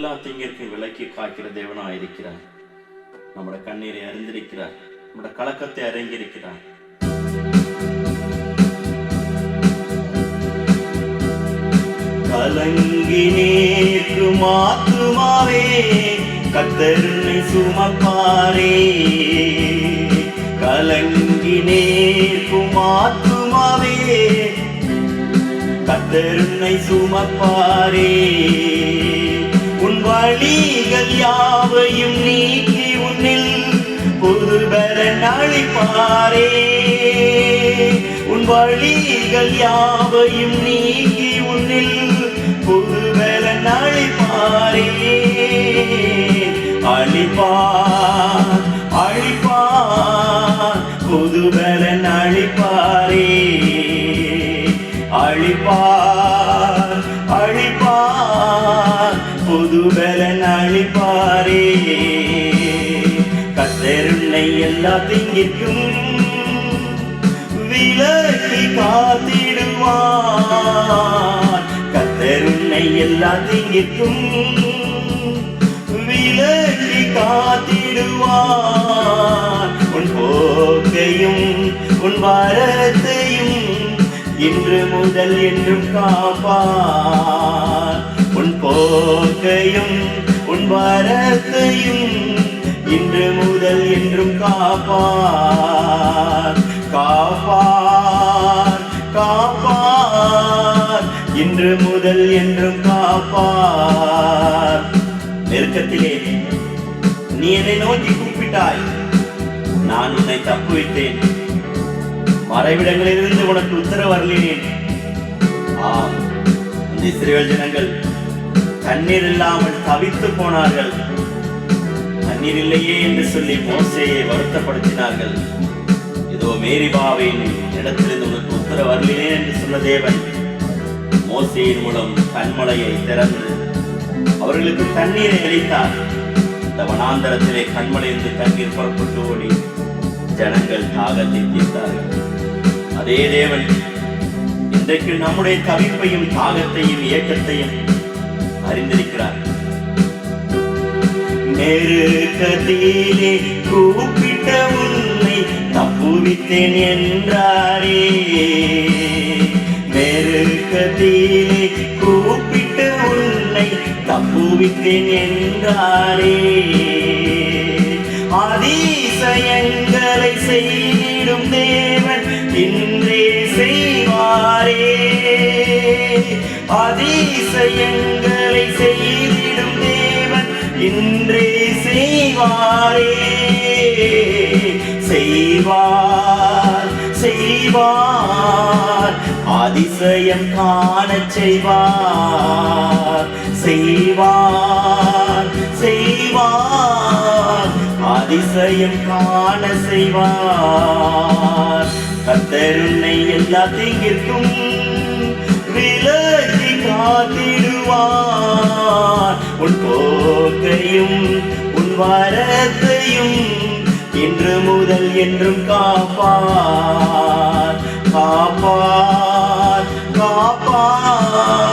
எல்லா தீங்கிற்கும் விலக்கி காக்கிற தேவனாயிருக்கிறார். நம்முடைய கண்ணீரை அறிந்திருக்கிறார். நம்முடைய கலக்கத்தை அறிஞ்சிருக்கிறார் கலங்கி நேற்றும் ஆத்துமாவே கத்தருனை சுமப்பாரே. கலங்கி நேற்றும் ஆத்துமாவே கத்தருனை சுமப்பாரே. வழிகள் யாவையும் நீக்கி உன்னில் புது பலன் அளிப்பாரே உன் வழிகள் யாவையும் நீக்கி உன்னில் புது பலன் அளிப்பாரே அளிப்பார் அழிப்பார் புது பலன் புது அளிப்பாரே அழிப்பாரே கத்தருன்னை எல்லா திங்கிற்கும் விலகி காத்திடுவார். கத்தருன்னை எல்லா திங்கிற்கும் விலகி காத்திடுவார். உன் போக்கையும் உன் வரத்தையும் இன்று முதல் என்றும் காப்பார். போக்கையும் உன் வரத்தையும் இன்று முதல் என்றும் காப்பார். காப்பார் காப்பார் இன்று முதல் என்றும் காப்பார். நெருக்கத்திலே நீ என்னை நோக்கி கூப்பிட்டாய். நான் உன்னை தப்புவித்தேன். மறைவிடங்களிலிருந்து உனக்கு உத்தரவு அருளினேன். ஆம் இஸ்ரேல் ஜனங்கள் தண்ணீர் இல்லாமல் தவித்து போனார்கள். தண்ணீர் இல்லையே என்று சொல்லி மோசையை வருத்தப்படுத்தினார்கள். இதோ மேரிபாவின் இடத்திலிருந்து உனக்கு உத்தரவு அருளினேன் என்று சொன்ன தேவன் மோசையின் மூலம் கண்மலையை திறந்து அவர்களுக்கு தண்ணீரை அளித்தார் இந்த வனாந்தரத்திலே கண்மலையிலிருந்து தண்ணீர் புறப்பட்டு ஓடி ஜனங்கள் தாகத்தை தீர்த்தார்கள். அதே தேவன் இன்றைக்கு நம்முடைய தவிப்பையும் தாகத்தையும் ஏக்கத்தையும் அறிந்திருக்கிறார். நெருக்கத்திலே கூப்பிட்ட உன்னை தப்புவித்தேன் என்றாரே. நெருக்கத்திலே கூப்பிட்ட உன்னை தப்புவித்தேன் என்றாரே. அதிசயங்களை செய்திடும் தேவன் இன்றே செய்வாரே. அதிசயங்களை செய்திடும் தேவன் இன்றே செய்வாரே. செய்வார் செய்வார். அதிசயம் காண செய்வார். செய்வார் செய்வார். அதிசயம் காண செய்வார். கத்தருன்னை எல்லா தீங்கிற்கும் காத்திடுவார். உன் போக்கையும் உன் வரத்தையும் இன்று முதல் என்றும் காப்பார். காப்பார் காப்பார்.